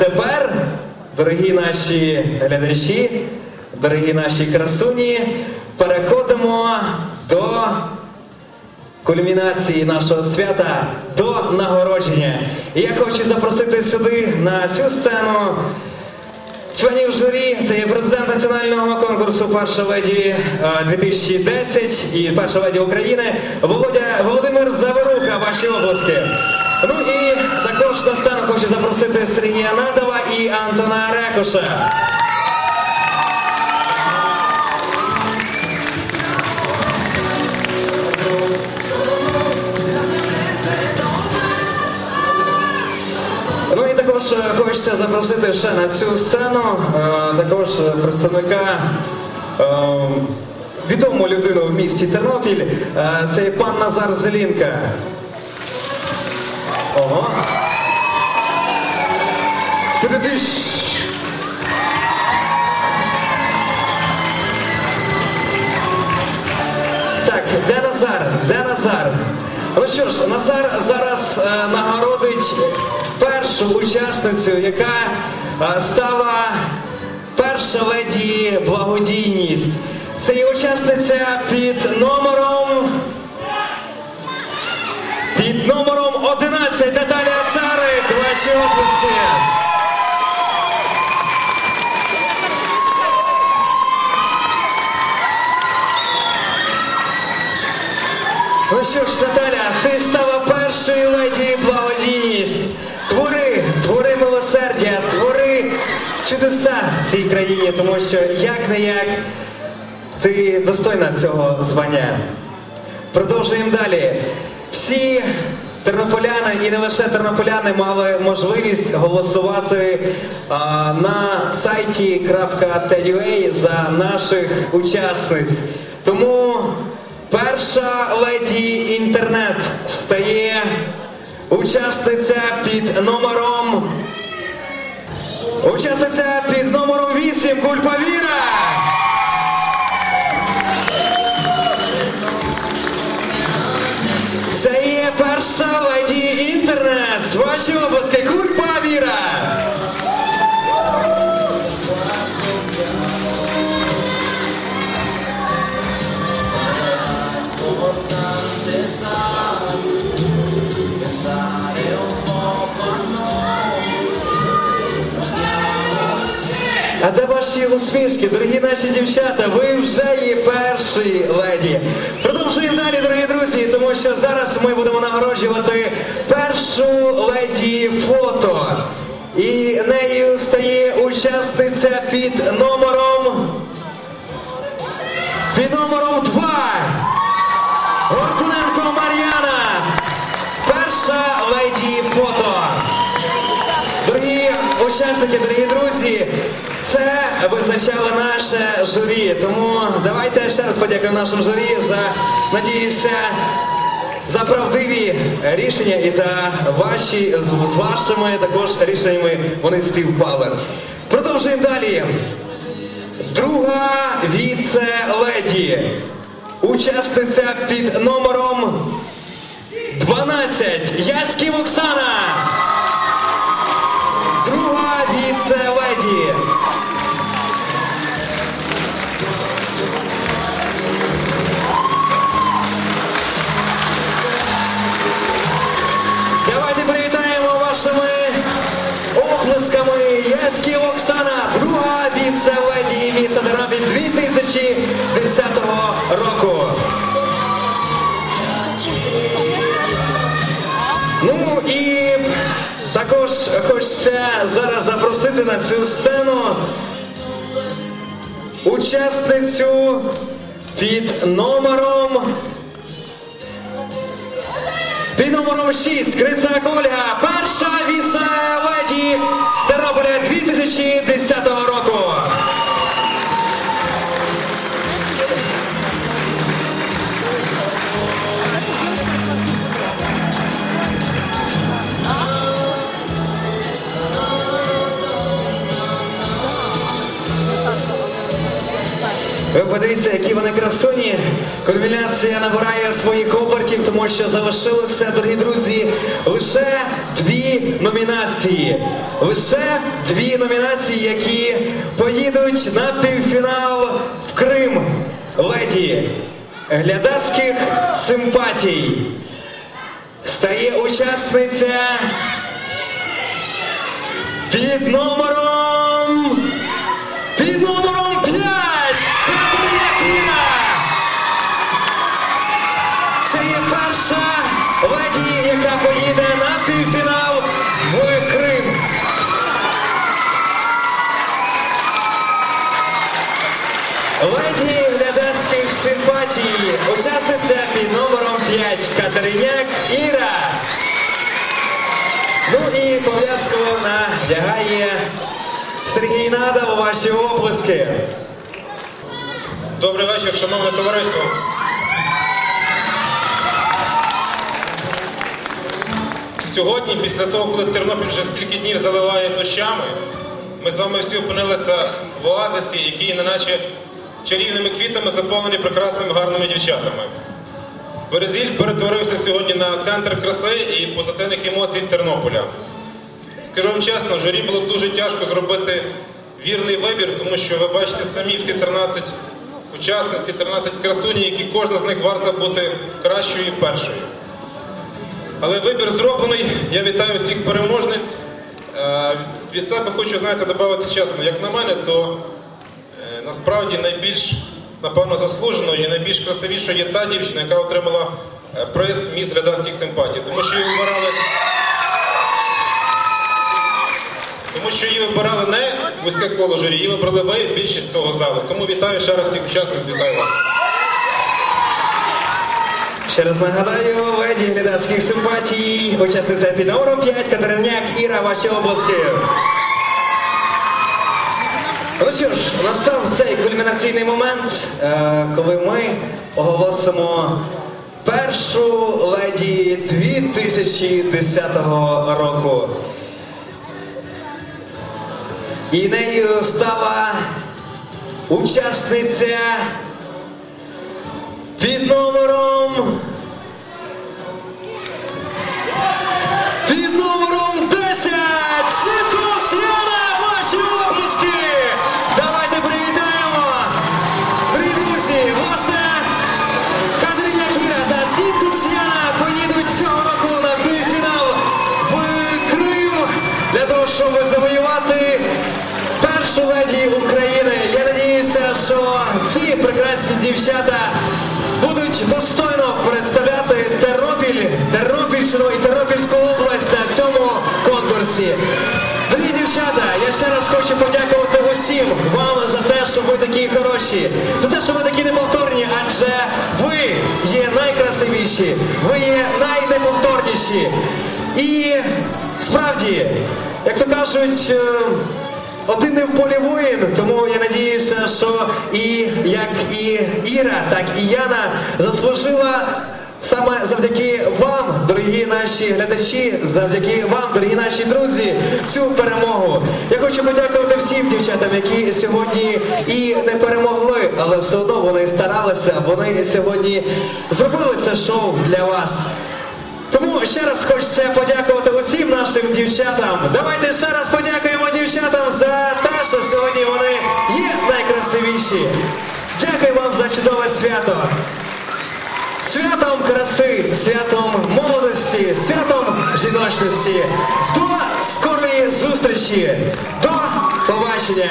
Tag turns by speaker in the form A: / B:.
A: Тепер, дорогі наші глядачі, дорогі наші красуні, переходимо до кульмінації нашого свята, до нагородження. І я хочу запросити сюди на цю сцену членів журі. Це є президент національного конкурсу Перша леді е, 2010 і Перша леді України Володя Володимир Заворука. Ваші обласки. Ну і також на сцену хочу запросити Сергія Надова і Антона Рекоша. Ну і також е, хочеться запросити ще на цю сцену е, також представника е, відому людину в місті Тернопіль. Це пан Назар Зелінка. Ти-ти-тиш. Так, де Назар? Де Назар? Ну що ж, Назар зараз е, нагородить першу учасницю, яка е, стала перша леді благодійність. Це є учасниця під номером номером 11 Наталія Царик. Ваші оплески. Ну що ж, Наталя, ти стала першою леді благодійність. Твори, твори милосердя, твори чудеса в цій країні, тому що як не як ти достойна цього звання. Продовжуємо далі. Всі тернополяни і не лише тернополяни мали можливість голосувати а, на сайті .ua за наших учасниць. Тому перша леді інтернет стає учасниця під номером. Учасниця під номером 8 Кульпа Ваші обласки Кульпа Віра. А де ваші усмішки, дорогі наші дівчата? Ви вже є перші леді. Продовжуємо далі, дорогі друзі, тому що зараз ми будемо нагороджувати першу леді фото. І нею стає учасниця під номером. Під номером 2. Горкуненко Мар'яна. Перша леді фото. Дорогі учасники, дорогі друзі, це визначало наше журі. Тому давайте ще раз подякуємо нашому журі за, надіюся, за правдиві рішення і за ваші з, вашими також рішеннями вони співпали. Продовжуємо далі. Друга віце-леді. Учасниця під номером 12. Яськів Оксана. Друга віце-леді. 2010 року. Ну і також хочеться зараз запросити на цю сцену учасницю під номером під номером 6 Крисак Ольга, перша віце-леді Тернополя 2010 року. Ви подивіться, які вони красуні. Кульмінація набирає своїх обертів, тому що залишилося, дорогі друзі, лише дві номінації. Лише дві номінації, які поїдуть на півфінал в Крим. Леді глядацьких симпатій. Стає учасниця під номером 5 Катериняк Іра. Ну і пов'язку надягає Сергій Надав, ваші оплески.
B: Добрий вечір, шановне товариство. Сьогодні, після того, коли Тернопіль вже скільки днів заливає дощами, ми з вами всі опинилися в оазисі, який неначе чарівними квітами заповнений прекрасними гарними дівчатами. Березіль перетворився сьогодні на центр краси і позитивних емоцій Тернополя. Скажу вам чесно, журі було дуже тяжко зробити вірний вибір, тому що ви бачите самі всі 13 учасниць, всі 13 красуні, які кожна з них варта бути кращою і першою. Але вибір зроблений. Я вітаю всіх переможниць. Е, Від себе хочу, знаєте, додати чесно. Як на мене, то е, насправді найбільш, напевно, заслуженою і найбільш красивішою є та дівчина, яка отримала е, приз міс глядацьких симпатій. Тому що її вибирали. Тому що її вибирали не вузьке коло журі, її вибрали ви, більшість цього залу. Тому вітаю ще раз всіх учасниць, вітаю вас.
A: Ще раз нагадаю, леді глядацьких симпатій, учасниця під номером 5 Катериняк Іра, ваші обласки. Ну що ж, настав цей кульмінаційний момент, е, коли ми оголосимо першу леді 2010 року. І нею стала учасниця під номером. Що ці прекрасні дівчата будуть достойно представляти Тернопіль, Тернопільщину і Тернопільську область на цьому конкурсі. Дорогі дівчата, я ще раз хочу подякувати усім вам за те, що ви такі хороші, за те, що ви такі неповторні, адже ви є найкрасивіші, ви є найнеповторніші. І справді, як то кажуть, е, один не в полі воїн, тому я надіюся, що і як і Іра, так і Яна заслужила саме завдяки вам, дорогі наші глядачі, завдяки вам, дорогі наші друзі, цю перемогу. Я хочу подякувати всім дівчатам, які сьогодні і не перемогли, але все одно вони старалися. Вони сьогодні зробили це шоу для вас. Тому ще раз хочеться подякувати усім нашим дівчатам. Давайте ще раз подякуємо найкрасивіші. Дякую вам за чудове свято. Святом краси, святом молодості, святом жіночності. До скорої зустрічі. До побачення.